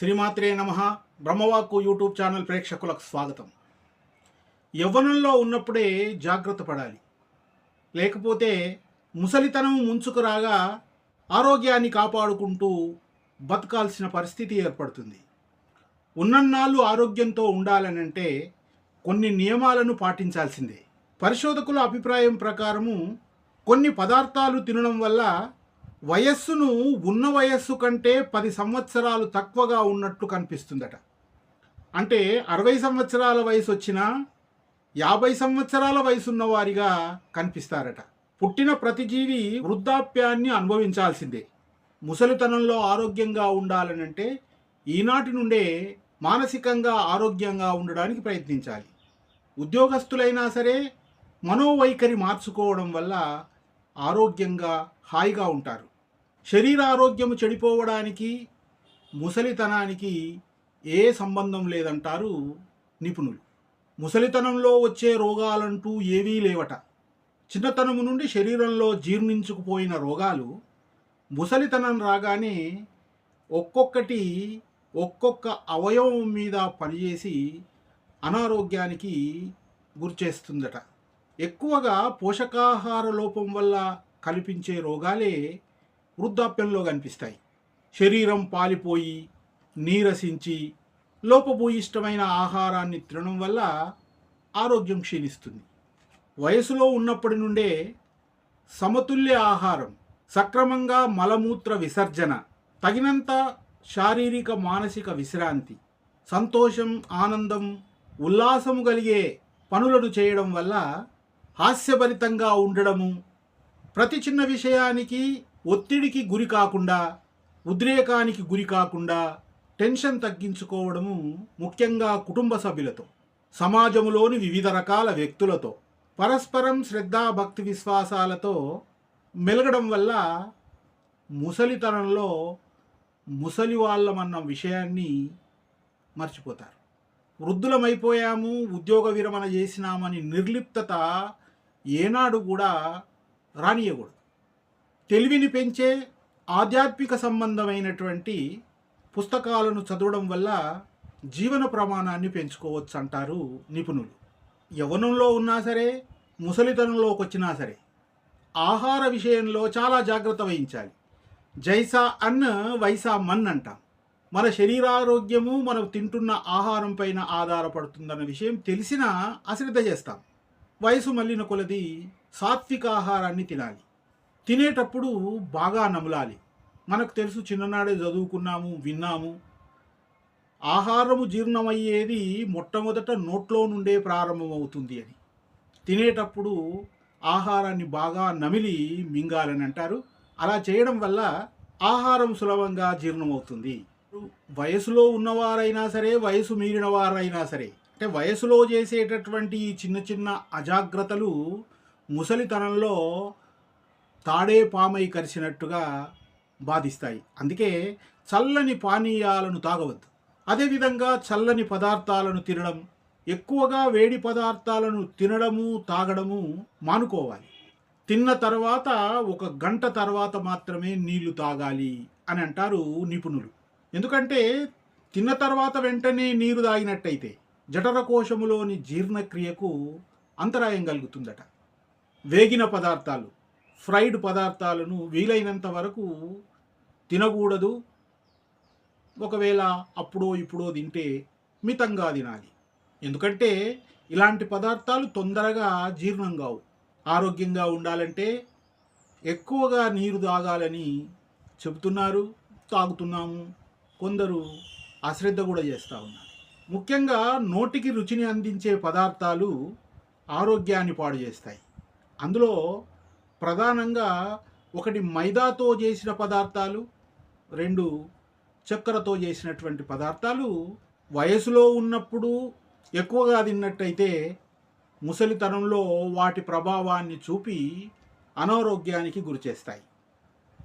శ్రీమాత్రే నమ. బ్రహ్మవాక్కు YouTube channel ప్రేక్షకులకు స్వాగతం. యవ్వనంలో ఉన్నప్పుడే జాగ్రత్త పడాలి. లేకపోతే ముసలితనం ముంచుకురాగా ఆరోగ్యాన్ని కాపాడుకుంటూ బతకాల్సిన పరిస్థితి ఏర్పడుతుంది. ఉన్నన్నాళ్ళు ఆరోగ్యంతో ఉండాలనంటే కొన్ని నియమాలను పాటించాల్సిందే. పరిశోధకుల అభిప్రాయం ప్రకారము కొన్ని పదార్థాలు తినడం వల్ల వయస్సును ఉన్న వయస్సు కంటే పది సంవత్సరాలు తక్కువగా ఉన్నట్లు కనిపిస్తుందట. అంటే అరవై సంవత్సరాల వయసు వచ్చినా యాభై సంవత్సరాల వయసున్న వారిగా కనిపిస్తారట. పుట్టిన ప్రతి జీవి వృద్ధాప్యాన్ని అనుభవించాల్సిందే. ముసలితనంలో ఆరోగ్యంగా ఉండాలనంటే ఈనాటి నుండే మానసికంగా ఆరోగ్యంగా ఉండడానికి ప్రయత్నించాలి. ఉద్యోగస్తులైనా సరే మనోవైఖరి మార్చుకోవడం వల్ల ఆరోగ్యంగా హాయిగా ఉంటారు. శరీర ఆరోగ్యం చెడిపోవడానికి ముసలితనానికి ఏ సంబంధం లేదంటారు నిపుణులు. ముసలితనంలో వచ్చే రోగాలంటూ ఏవీ లేవట. చిన్నతనము నుండి శరీరంలో జీర్ణించుకుపోయిన రోగాలు ముసలితనం రాగానే ఒక్కొక్కటి ఒక్కొక్క అవయవం మీద పనిచేసి అనారోగ్యానికి గురిచేస్తుందట. ఎక్కువగా పోషకాహార లోపం వల్ల కనిపించే రోగాలే వృద్ధాప్యంలో కనిపిస్తాయి. శరీరం పాలిపోయి నీరసించి లోపభూయిష్టమైన ఆహారాన్ని తినడం వల్ల ఆరోగ్యం క్షీణిస్తుంది. వయసులో ఉన్నప్పటి నుండే సమతుల్య ఆహారం సక్రమంగా మలమూత్ర విసర్జన తగినంత శారీరక మానసిక విశ్రాంతి సంతోషం ఆనందం ఉల్లాసము కలిగే పనులను చేయడం వల్ల హాస్యభరితంగా ఉండడము ప్రతి చిన్న విషయానికి ఒత్తిడికి గురి కాకుండా ఉద్రేకానికి గురి కాకుండా టెన్షన్ తగ్గించుకోవడము ముఖ్యంగా కుటుంబ సభ్యులతో సమాజంలోని వివిధ రకాల వ్యక్తులతో పరస్పరం శ్రద్ధా భక్తి విశ్వాసాలతో మెలగడం వల్ల ముసలితనంలో ముసలి వాళ్ళమన్న విషయాన్ని మర్చిపోతారు. వృద్ధులమైపోయాము ఉద్యోగ విరమణ చేసినామని నిర్లిప్తత ఏనాడు కూడా రానియకూడదు. తెలివిని పెంచే ఆధ్యాత్మిక సంబంధమైనటువంటి పుస్తకాలను చదవడం వల్ల జీవన ప్రమాణాన్ని పెంచుకోవచ్చు అంటారు నిపుణులు. యవనంలో ఉన్నా సరే ముసలితనంలోకి వచ్చినా సరే ఆహార విషయంలో చాలా జాగ్రత్త వహించాలి. జైసా అన్న వైసా మన్ అంటాం. మన శరీరారోగ్యము మనం తింటున్న ఆహారం పైన ఆధారపడుతుందన్న విషయం తెలిసినా అశ్రద్ధ చేస్తాం. వయసు మళ్ళిన కొలది సాత్విక ఆహారాన్ని తినాలి. తినేటప్పుడు బాగా నమలాలి. మనకు తెలుసు చిన్ననాడే చదువుకున్నాము విన్నాము. ఆహారము జీర్ణమయ్యేది మొట్టమొదట నోట్లో నుండే ప్రారంభమవుతుంది అని తినేటప్పుడు ఆహారాన్ని బాగా నమిలి మింగాలని అంటారు. అలా చేయడం వల్ల ఆహారం సులభంగా జీర్ణమవుతుంది. వయసులో ఉన్నవారైనా సరే వయసు మీరిన వారైనా సరే అంటే వయసులో చేసేటటువంటి చిన్న చిన్న అజాగ్రత్తలు ముసలితనంలో తాడే పామై కరిచినట్టుగా బాధిస్తాయి. అందుకే చల్లని పానీయాలను తాగవద్దు. అదేవిధంగా చల్లని పదార్థాలను తినడం ఎక్కువగా వేడి పదార్థాలను తినడము తాగడము మానుకోవాలి. తిన్న తర్వాత ఒక గంట తర్వాత మాత్రమే నీళ్ళు తాగాలి అని అంటారు నిపుణులు. ఎందుకంటే తిన్న తర్వాత వెంటనే నీరు తాగినట్టయితే జఠరకోశములోని జీర్ణక్రియకు అంతరాయం కలుగుతుందట. వేగిన పదార్థాలు ఫ్రైడ్ పదార్థాలను వీలైనంత వరకు తినకూడదు. ఒకవేళ అప్పుడో ఇప్పుడో తింటే మితంగా తినాలి. ఎందుకంటే ఇలాంటి పదార్థాలు తొందరగా జీర్ణం కావు. ఆరోగ్యంగా ఉండాలంటే ఎక్కువగా నీరు తాగాలని చెబుతున్నారు తాగుతున్నాము. కొందరు అశ్రద్ధ కూడా చేస్తూ ఉన్నారు. ముఖ్యంగా నోటికి రుచిని అందించే పదార్థాలు ఆరోగ్యాన్ని పాడు చేస్తాయి. అందులో ప్రధానంగా ఒకటి మైదాతో చేసిన పదార్థాలు రెండు చక్కెరతో చేసినటువంటి పదార్థాలు. వయసులో ఉన్నప్పుడు ఎక్కువగా తిన్నట్టయితే ముసలితనంలో వాటి ప్రభావాన్ని చూపి అనారోగ్యానికి గురిచేస్తాయి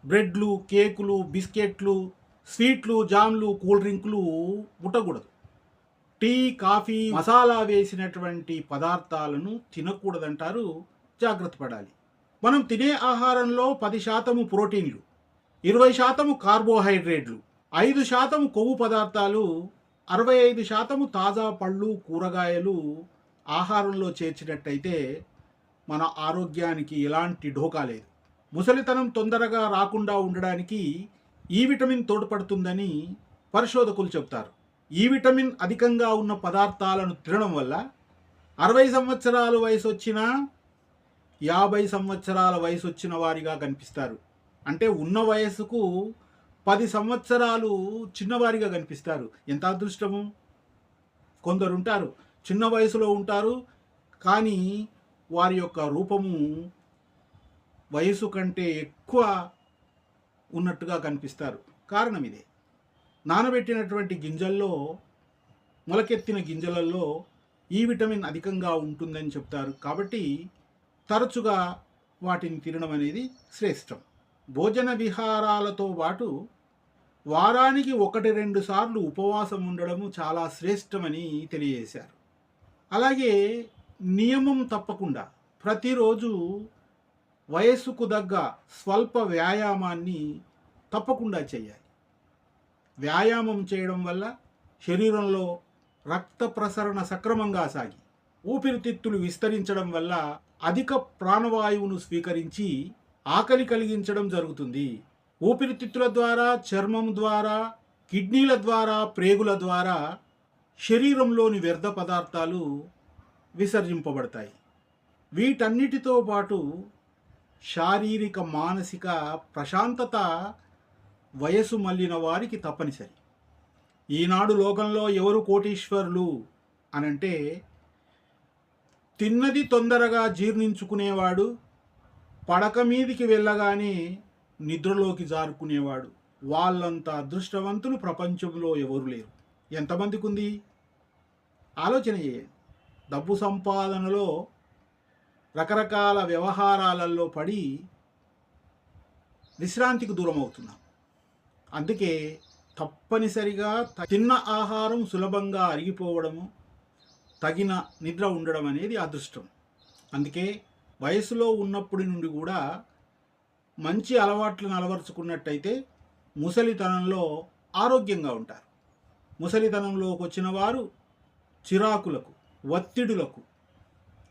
బ్రెడ్లు కేకులు బిస్కెట్లు స్వీట్లు జామ్లు కూల్ డ్రింకులు ముట్టకూడదు. టీ కాఫీ మసాలా వేసినటువంటి పదార్థాలను తినకూడదంటారు. జాగ్రత్త పడాలి. మనం తినే ఆహారంలో పది శాతము ప్రోటీన్లు ఇరవై శాతము కార్బోహైడ్రేట్లు ఐదు శాతం కొవ్వు పదార్థాలు అరవై ఐదు శాతము తాజా పళ్ళు కూరగాయలు ఆహారంలో చేర్చినట్టయితే మన ఆరోగ్యానికి ఎలాంటి ఢోకా లేదు. ముసలితనం తొందరగా రాకుండా ఉండడానికి ఈ విటమిన్ తోడ్పడుతుందని పరిశోధకులు చెబుతారు. ఈ విటమిన్ అధికంగా ఉన్న పదార్థాలను తినడం వల్ల అరవై సంవత్సరాల వయసు వచ్చినా యాభై సంవత్సరాల వయసు వచ్చిన వారిగా కనిపిస్తారు. అంటే ఉన్న వయసుకు పది సంవత్సరాలు చిన్నవారిగా కనిపిస్తారు. ఎంత అదృష్టము? కొందరు ఉంటారు చిన్న వయసులో ఉంటారు. కానీ వారి యొక్క రూపము వయసు కంటే ఎక్కువ ఉన్నట్టుగా కనిపిస్తారు. కారణం ఇదే. నానబెట్టినటువంటి గింజల్లో మొలకెత్తిన గింజలలో ఈ విటమిన్ అధికంగా ఉంటుందని చెప్తారు. కాబట్టి తరచుగా వాటిని తినడం అనేది శ్రేష్టం. భోజన విహారాలతో పాటు వారానికి ఒకటి రెండు సార్లు ఉపవాసం ఉండడము చాలా శ్రేష్టమని తెలియజేశారు. అలాగే నియమం తప్పకుండా ప్రతిరోజు వయస్సుకు దగ్గ స్వల్ప వ్యాయామాన్ని తప్పకుండా చేయాలి. వ్యాయామం చేయడం వల్ల శరీరంలో రక్త ప్రసరణ సక్రమంగా సాగి ఊపిరితిత్తులు విస్తరించడం వల్ల అధిక ప్రాణవాయువును స్వీకరించి ఆకలి కలిగించడం జరుగుతుంది. ఊపిరితిత్తుల ద్వారా చర్మం ద్వారా కిడ్నీల ద్వారా ప్రేగుల ద్వారా శరీరంలోని వ్యర్థ పదార్థాలు విసర్జింపబడతాయి. వీటన్నిటితో పాటు శారీరక మానసిక ప్రశాంతత వయసు మళ్ళిన వారికి తప్పనిసరి. ఈనాడు లోకంలో ఎవరు కోటీశ్వరులు అనంటే తిన్నది తొందరగా జీర్ణించుకునేవాడు పడక మీదికి వెళ్ళగానే నిద్రలోకి జారుకునేవాడు. వాళ్ళంత అదృష్టవంతులు ప్రపంచంలో ఎవరు లేరు. ఎంతమందికి ఉంది ఆలోచన చేయండి డబ్బు సంపాదనలో రకరకాల వ్యవహారాలలో పడి విశ్రాంతికి దూరం అవుతున్నాం అందుకే తప్పనిసరిగా త- తిన్న ఆహారం సులభంగా అరిగిపోవడము తగిన నిద్ర ఉండడం అనేది అదృష్టం. అందుకే వయసులో ఉన్నప్పటి నుండి కూడా మంచి అలవాట్లను అలవరుచుకున్నట్టయితే ముసలితనంలో ఆరోగ్యంగా ఉంటారు. ముసలితనంలోకి వచ్చిన వారు చిరాకులకు ఒత్తిడులకు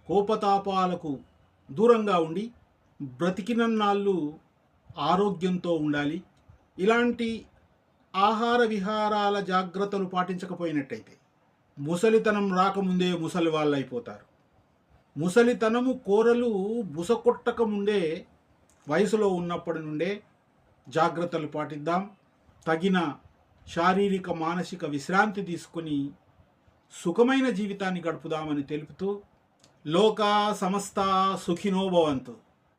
కోపతాపాలకు దూరంగా ఉండి బ్రతికినన్నాళ్ళు ఆరోగ్యంతో ఉండాలి. ఇలాంటి ఆహార విహారాల జాగ్రత్తలు పాటించకపోయినట్టయితే ముసలితనం రాకముందే ముసలి వాళ్ళు అయిపోతారు ముసలితనము కోరలు బుసకొట్టకముందే వయసులో ఉన్నప్పటి నుండే జాగ్రత్తలు పాటిద్దాం. తగిన శారీరక మానసిక విశ్రాంతి తీసుకొని సుఖమైన జీవితాన్ని గడుపుదామని తెలుపుతూ లోకా సమస్త సుఖినో భవంతు.